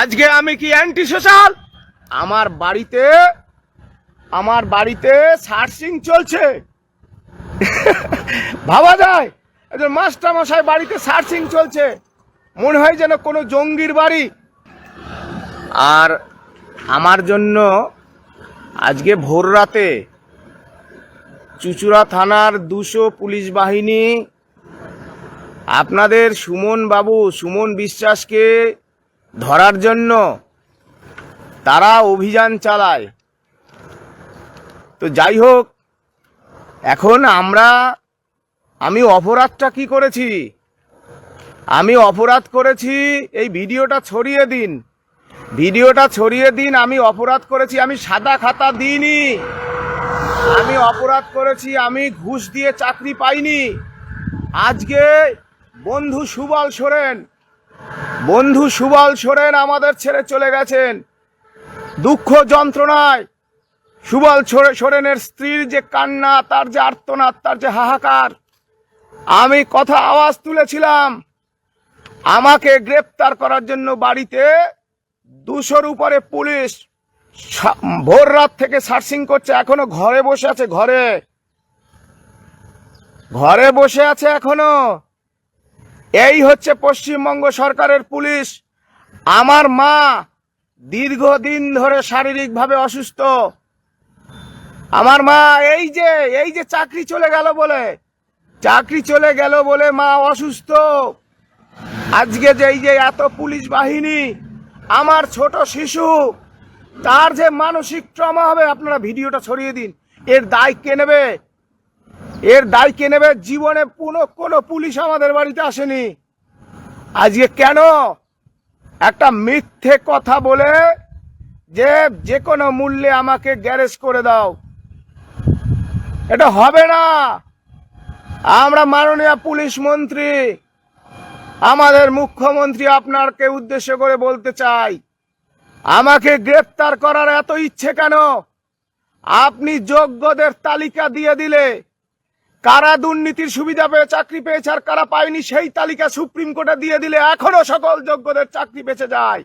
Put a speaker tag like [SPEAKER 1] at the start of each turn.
[SPEAKER 1] আজকে আমি কি অ্যান্টি সোশ্যাল আমার বাড়িতে আমার বাড়িতে সার্চিং চলছে। ভাবা যায় একজন মাস্টার মশাই বাড়িতে সার্চিং চলছে। মনে হয় যেন কোনো জঙ্গির বাড়ি। আর আমার জন্য আজকে ভোর রাতে চুচুড়া থানার দুশো পুলিশ বাহিনী, আপনাদের সুমন বাবু, সুমন বিশ্বাসকে ধরার জন্য তারা অভিযান চালায়। তো যাই হোক, এখন আমরা, আমি অপরাধটা কি করেছি? আমি অপরাধ করেছি এই ভিডিওটা ছড়িয়ে দিন। ভিডিওটা ছড়িয়ে দিন, আমি অপরাধ করেছি, আমি সাদা খাতা দিইনি। আমি অপরাধ করেছি, আমি ঘুষ দিয়ে চাকরি পাইনি। আজকে বন্ধু সুবল সোরেন বন্ধু সুবল সোরেন আমাদের ছেড়ে চলে গেছেন। দুঃখ যন্ত্রণায় সুবল সোরে- সোরেনের স্ত্রীর যে কান্না, তার যে আর্তনাদ, তার যে হাহাকার, আমি কথা আওয়াজ তুলেছিলাম। আমাকে গ্রেপ্তার করার জন্য বাড়িতে দুশোর উপরে পুলিশ ভোর রাত থেকে সার্চিং করছে, এখনও ঘরে বসে আছে, ঘরে। ঘরে বসে আছে এখনও। এই হচ্ছে পশ্চিমবঙ্গ সরকারের পুলিশ। আমার মা দীর্ঘদিন ধরে শারীরিকভাবে অসুস্থ। আমার মা এই যে এই যে চাকরি চলে গেল বলে, চাকরি চলে গেল বলে মা অসুস্থ। আজকে যে এই যে এত পুলিশ বাহিনী, আমার ছোট শিশু, তার যে মানসিক ট্রমা হবে, আপনারা ভিডিওটা ছড়িয়ে দিন। এর দায় কে নেবে? এর দায় কে নেবে? জীবনে কোনো কোনো পুলিশ আমাদের বাড়িতে আসেনি। আজকে কেন? একটা মিথ্যে কথা বলে যে যে কোনো মূল্যে আমাকে গ্যারেজ করে দাও। এটা হবে না। আমরা মাননীয় পুলিশ মন্ত্রী, আমাদের মুখ্যমন্ত্রী আপনারকে উদ্দেশ্য করে বলতে চাই, আমাকে গ্রেপ্তার করার এত ইচ্ছে কেন? আপনি যোগ্যদের তালিকা দিয়ে দিলে কারা দুর্নীতির সুবিধা পেয়ে চাকরি পেয়েছে আর কারা পায়নি সেই তালিকা সুপ্রিম কোর্টে দিয়ে দিলে এখনও সকল যোগ্যদের চাকরি বেঁচে যায়।